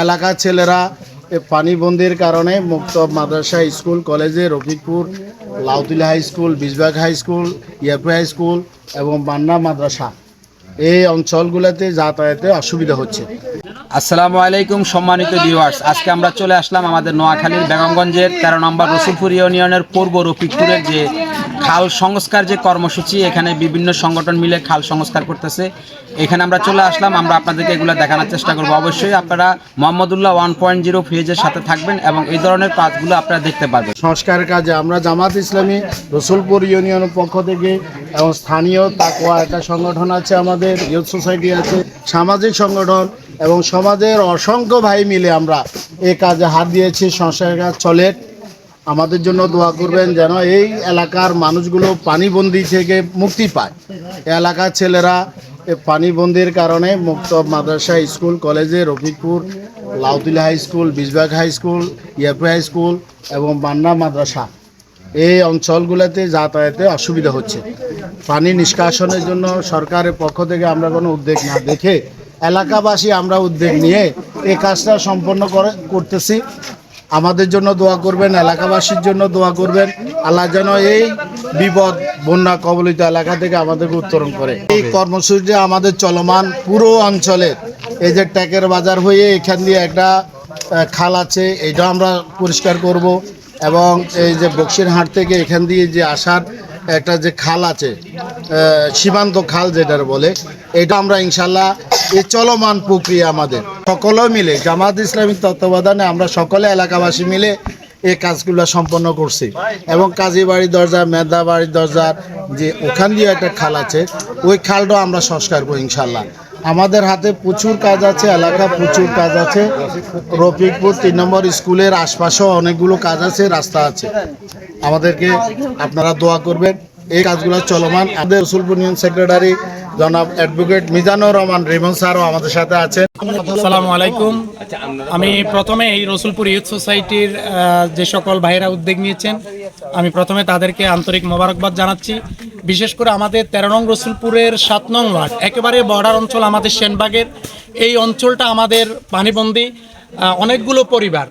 এলাকার ছেলেরা পানিবন্দির কারণে মুক্ত মাদ্রাসা স্কুল, কলেজে Rafikpur, Lautila high school Bijbag high school Yapi high school এবং বান্না মাদ্রাসা। এই অঞ্চলগুলোতে যাতায়াতে অসুবিধা হচ্ছে। আসসালামু আলাইকুম, সম্মানিত ভিউয়ার্স আজকে আমরা চলে আসলাম আমাদের নোয়াখালীর বেগমগঞ্জের তেরো নম্বর রসুলপুর ইউনিয়নের পূর্ব রফিকপুরের যে খাল সংস্কার যে কর্মসূচি, এখানে বিভিন্ন সংগঠন মিলে খাল সংস্কার করতেছে। এখানে আমরা চলে আসলাম, আমরা আপনাদেরকে এগুলো দেখানোর চেষ্টা করব। অবশ্যই আপনারা মোহাম্মদুল্লাহ ওয়ান পয়েন্ট জিরো ফেজের সাথে থাকবেন এবং এই ধরনের কাজগুলো আপনারা দেখতে পাবেন। সংস্কারের কাজে আমরা জামাত ইসলামী, রসুলপুর ইউনিয়নের পক্ষ থেকে এবং স্থানীয় তাকওয়া একটা সংগঠন আছে আমাদের, ইউথ সোসাইটি আছে, সামাজিক সংগঠন এবং সমাজের অসংখ্য ভাই মিলে আমরা এ কাজে হাত দিয়েছি, সংস্কারের কাজ চলে। আমাদের জন্য দোয়া করবেন যেন এই এলাকার মানুষগুলো পানিবন্দি থেকে মুক্তি পায়। এলাকার ছেলেরা পানিবন্দির কারণে মুক্ত মাদ্রাসা স্কুল, কলেজে Rafikpur Lautila high school Bijbag high school Yapi high school এবং বান্না মাদ্রাসা। এই অঞ্চলগুলোতে যাতায়াতে অসুবিধা হচ্ছে। পানি নিষ্কাশনের জন্য সরকারের পক্ষ থেকে আমরা কোনো উদ্যোগ না দেখে এলাকাবাসী আমরা উদ্যোগ নিয়ে এই কাজটা সম্পন্ন করে, করতেছি। আমাদের জন্য দোয়া করবেন, এলাকাবাসীর জন্য দোয়া করবেন। আল্লাহ যেন এই বিপদ, বন্যা কবলিত এলাকা থেকে আমাদেরকে উত্তরণ করে। এই কর্মসূচি আমাদের চলমান পুরো অঞ্চলের এই যে ট্যাকের বাজার হয়ে এখান দিয়ে একটা খাল আছে এটা আমরা পরিষ্কার করব। এবং এই যে বক্সিরহাট থেকে এখান দিয়ে যে আসার একটা যে খাল আছে সীমান্ত খাল যেটার বলে, এটা আমরা ইনশাল্লাহ এই চলমান প্রক্রিয়া আমাদের। সকলেও মিলে, জামাত ইসলামিক তত্ত্বাবধানে আমরা সকলে এলাকাবাসী মিলে এই কাজগুলো সম্পন্ন করছি। এবং কাজী বাড়ির দরজা মেদা বাড়ির দরজার যে ওখান দিয়ে একটা খাল আছে, ওই খালটাও আমরা সংস্কার করি ইনশাল্লাহ। আমাদের হাতে প্রচুর কাজ আছে এলাকা প্রচুর কাজ আছে। রফিকপুর তিন নম্বর স্কুলের আশপাশেও অনেকগুলো কাজ আছে, রাস্তা আছে। আমাদেরকে আপনারা দোয়া করবেন, এই কাজগুলো চলমান। আমাদের রসুলপুর ইউনিয়ন সেক্রেটারি জনাব অ্যাডভোকেট মিজানুর রহমান রেমন স্যারও আমাদের সাথে আছেন। আসসালামু আলাইকুম। আমি প্রথমে এই রসুলপুর ইউথ সোসাইটির যে সকল ভাইয়েরা উদ্যোগ নিয়েছেন, আমি প্রথমে তাদেরকে আন্তরিক মোবারকবাদ জানাচ্ছি। বিশেষ করে আমাদের তেরো নং রসুলপুরের সাত নং ওয়ার্ড, একেবারে বর্ডার অঞ্চল আমাদের সেনবাগের। এই অঞ্চলটা আমাদের পানিবন্দী অনেকগুলো পরিবার।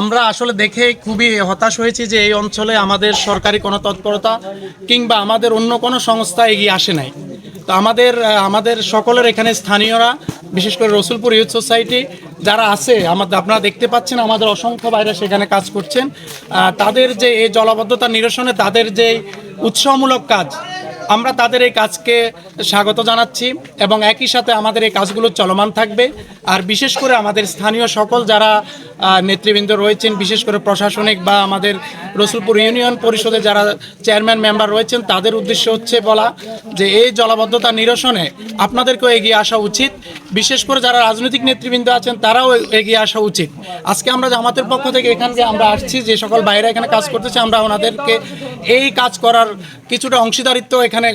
আমরা আসলে দেখে খুবই হতাশ হয়েছি যে এই অঞ্চলে আমাদের সরকারি কোনো তৎপরতা কিংবা আমাদের অন্য কোনো সংস্থা এগিয়ে আসে নাই। তো আমাদের আমাদের সকলের এখানে স্থানীয়রা, বিশেষ করে রসুলপুর ইউথ সোসাইটি যারা আছে, আমাদের, আপনারা দেখতে পাচ্ছেন আমাদের অসংখ্য বাইরে সেখানে কাজ করছেন। তাদের যে এই জলাবদ্ধতা নিরসনে তাদের যে উৎসাহমূলক কাজ আমরা তাদের এই কাজকে স্বাগত জানাচ্ছি এবং একই সাথে আমাদের এই কাজগুলো চলমান থাকবে। আর বিশেষ করে আমাদের স্থানীয় সকল যারা নেতৃবৃন্দ রয়েছেন, বিশেষ করে প্রশাসনিক বা আমাদের রসুলপুর ইউনিয়ন পরিষদে যারা চেয়ারম্যান মেম্বার রয়েছেন, তাদের উদ্দেশ্য হচ্ছে বলা যে এই জলাবদ্ধতা নিরসনে আপনাদেরকেও এগিয়ে আসা উচিত। বিশেষ করে যারা রাজনৈতিক নেতৃবৃন্দ আছেন, তারাও এগিয়ে আসা উচিত। আজকে আমরা জামাতের পক্ষ থেকে এখানকে আমরা আসছি, যে সকল বাইরে এখানে কাজ করতেছে, আমরা ওনাদেরকে এই কাজ করার কিছুটা অংশীদারিত্ব এখানে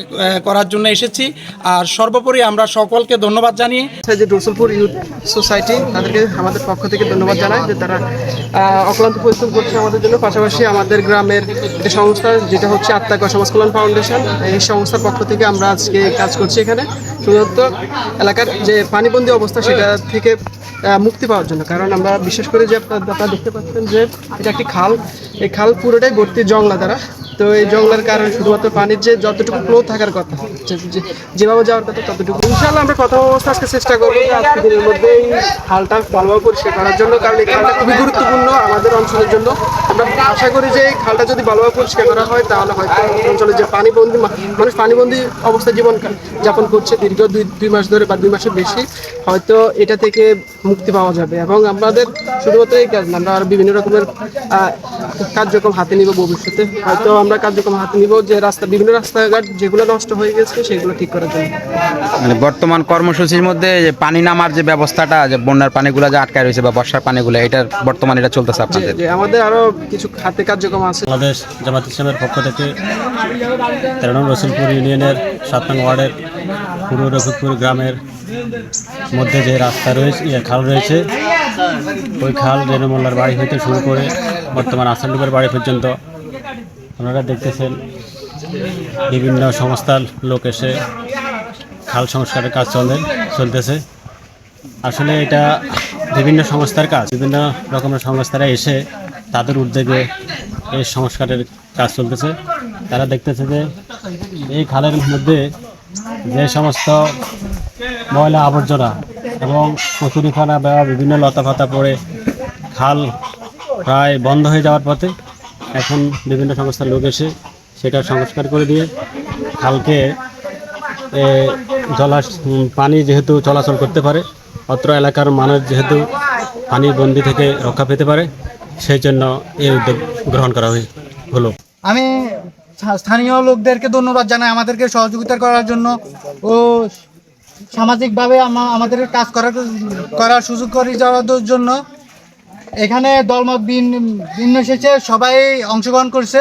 করার জন্য এসেছি। আর সর্বোপরি আমরা সকলকে ধন্যবাদ জানিয়ে যে রসুলপুর ইউথ সোসাইটি, তাদেরকে আমাদের পক্ষ থেকে ধন্যবাদ জানাই যে তারা অক্লান্ত পরিশ্রম করছে আমাদের জন্য। পাশাপাশি আমাদের গ্রামের যে সংস্থা, যেটা হচ্ছে আত্মাকা সমাজ কল্যাণ ফাউন্ডেশন, এই সংস্থার পক্ষ থেকে আমরা আজকে কাজ করছি এখানে। শুধুমাত্র এলাকার যে পানিবন্দী অবস্থা সেটা থেকে মুক্তি পাওয়ার জন্য। কারণ আমরা বিশেষ করে যে আপনারা দেখতে পাচ্ছেন যে এটা একটি খাল। এই খাল পুরোটাই ভর্তি জংলা দ্বারা তো এই জঙ্গলের কারণে শুধুমাত্র পানির যে যতটুকু ফ্লো থাকার কথা যেভাবে যাওয়ার কথা ততটুকু। ইনশাল্লাহ আমরা প্রথম অবস্থা আজকে চেষ্টা করব আজকে দিনের মধ্যে এই খালটা ভালোভাবে পরিষ্কার করার জন্য, কারণ এই খালটা খুবই গুরুত্বপূর্ণ আমাদের অঞ্চলের জন্য। আমরা আশা করি যে এই খালটা যদি ভালোভাবে পরিষ্কার করা হয়, তাহলে হয়তো অঞ্চলে যে পানিবন্দী মানুষ পানিবন্দী অবস্থায় জীবন যাপন করছে, দীর্ঘ দুই দুই মাস ধরে বা দুই মাসের বেশি, হয়তো এটা থেকে মুক্তি পাওয়া যাবে। এবং আমাদের শুধুমাত্র এই কাজ না, আমরা আরও বিভিন্ন রকমের কার্যক্রম হাতে নিব ভবিষ্যতে। হয়তো আমরা কার্যক্রম হাতে নিব যে রাস্তা বিভিন্ন রাস্তাঘাট যেগুলো নষ্ট হয়ে গেছে সেগুলো ঠিক করার জন্য। মানে বর্তমান কর্মসূচির মধ্যে যে পানি নামার যে ব্যবস্থাটা যে বন্যার পানিগুলো যে আটকায় রয়েছে বা বর্ষার পানিগুলো এটার বর্তমানে এটা চলতেছে আপনাদের? আমাদের আরও কিছু হাতে কার্যক্রম আছে। বাংলাদেশ জামাত ইসলামের পক্ষ থেকে তেরো রসুলপুর ইউনিয়নের সাত নং ওয়ার্ডের পুরো রফিকপুর গ্রামের মধ্যে যে রাস্তা রয়েছে খাল রয়েছে ওই খাল রেণু মোল্লার বাড়ি হইতে শুরু করে বর্তমান আসানডুবের বাড়ি পর্যন্ত। আপনারা দেখতেছেন বিভিন্ন সংস্থার লোক এসে খাল সংস্কারের কাজ চলে চলতেছে। আসলে এটা বিভিন্ন সংস্থার কাজ। বিভিন্ন রকমের সংস্থারা এসে তাদের উদ্যোগে এই সংস্কারের কাজ চলতেছে। তারা দেখতেছে যে এই খালের মধ্যে যে সমস্ত ময়লা আবর্জনা এবং কচুরিখানা বা বিভিন্ন লতাপাতা পড়ে খাল প্রায় বন্ধ হয়ে যাওয়ার পথে এখন বিভিন্ন সংস্থার লোক এসে সেটা সংস্কার করে দিয়ে খালকে জলাশ পানি যেহেতু চলাচল করতে পারে, অত্র এলাকার মানুষ যেহেতু পানির বন্দি থেকে রক্ষা পেতে পারে, সেই জন্য এই উদ্যোগ গ্রহণ করা হয়ে- হলো। আমি স্থানীয় লোকদেরকে ধন্যবাদ জানাই, আমাদেরকে সহযোগিতা করার জন্য ও সামাজিকভাবে আমা- আমাদের কাজ করার করার সুযোগ করে যাওয়ার জন্য এখানে দলমত ভিন্ন এসেছে সবাই অংশগ্রহণ করছে।